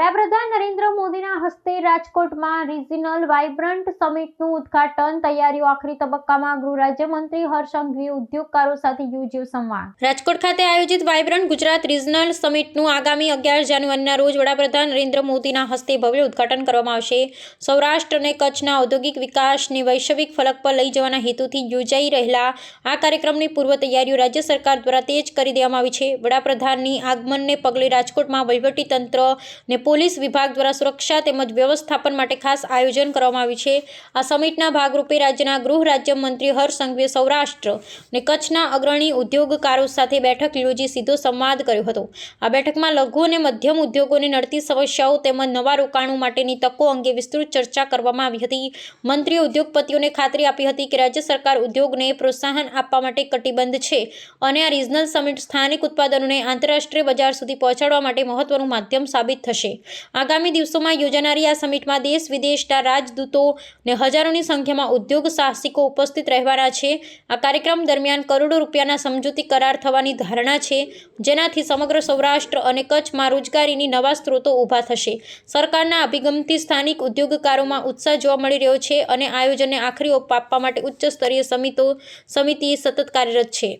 વડાપ્રધાન નરેન્દ્ર મોદીના હસ્તે રાજકોટમાં રિજનલ વાઇબ્રન્ટ સમિટનું ઉદ્ઘાટન, તૈયારીઓ આખરી તબક્કામાં ગૃહ રાજ્યમંત્રી હર્ષ ઉદ્યોગકારો સાથે યોજ્યો સંવાદ. રાજકોટ ખાતે આયોજિત વાઇબ્રન્ટ ગુજરાત રિજનલ સમિટનું આગામી અગિયાર જાન્યુઆરીના રોજ વડાપ્રધાન નરેન્દ્ર મોદીના હસ્તે ભવ્ય ઉદઘાટન કરવામાં આવશે. સૌરાષ્ટ્ર અને કચ્છના ઔદ્યોગિક વિકાસને વૈશ્વિક ફલક પર લઈ જવાના હેતુથી યોજાઈ રહેલા આ કાર્યક્રમની પૂર્વ તૈયારીઓ રાજ્ય સરકાર દ્વારા તેજ કરી દેવામાં આવી છે. વડાપ્રધાનની આગમનને પગલે રાજકોટમાં વહીવટીતંત્ર ને પોલીસ વિભાગ દ્વારા સુરક્ષા તેમજ વ્યવસ્થાપન માટે ખાસ આયોજન કરવામાં આવ્યું છે. આ સમિટના ભાગરૂપે રાજ્યના ગૃહ રાજ્યમંત્રી હર્ષ સંઘવીએ સૌરાષ્ટ્ર અને કચ્છના અગ્રણી ઉદ્યોગકારો સાથે બેઠક યોજી સીધો સંવાદ કર્યો હતો. આ બેઠકમાં લઘુ અને મધ્યમ ઉદ્યોગોને નડતી સમસ્યાઓ તેમજ નવા રોકાણો માટેની તકો અંગે વિસ્તૃત ચર્ચા કરવામાં આવી હતી. મંત્રીએ ઉદ્યોગપતિઓને ખાતરી આપી હતી કે રાજ્ય સરકાર ઉદ્યોગને પ્રોત્સાહન આપવા માટે કટિબદ્ધ છે અને આ રિજનલ સમિટ સ્થાનિક ઉત્પાદનોને આંતરરાષ્ટ્રીય બજાર સુધી પહોંચાડવા માટે મહત્વનું માધ્યમ સાબિત થશે. આગામી દિવસોમાં યોજાનારી આ સમિટમાં દેશ વિદેશના રાજદૂતો ને હજારોની સંખ્યામાં ઉદ્યોગ સાહસિકો ઉપસ્થિત રહેવાના છે. આ કાર્યક્રમ દરમિયાન કરોડો રૂપિયાના સમજૂતી કરાર થવાની ધારણા છે, જેનાથી સમગ્ર સૌરાષ્ટ્ર અને કચ્છમાં રોજગારીની નવા સ્ત્રોતો ઊભા થશે. સરકારના અભિગમથી સ્થાનિક ઉદ્યોગકારોમાં ઉત્સાહ જોવા મળી રહ્યો છે અને આયોજનને આખરી ઓપ આપવા માટે ઉચ્ચ સ્તરીય સમિતો સમિતિ સતત કાર્યરત છે.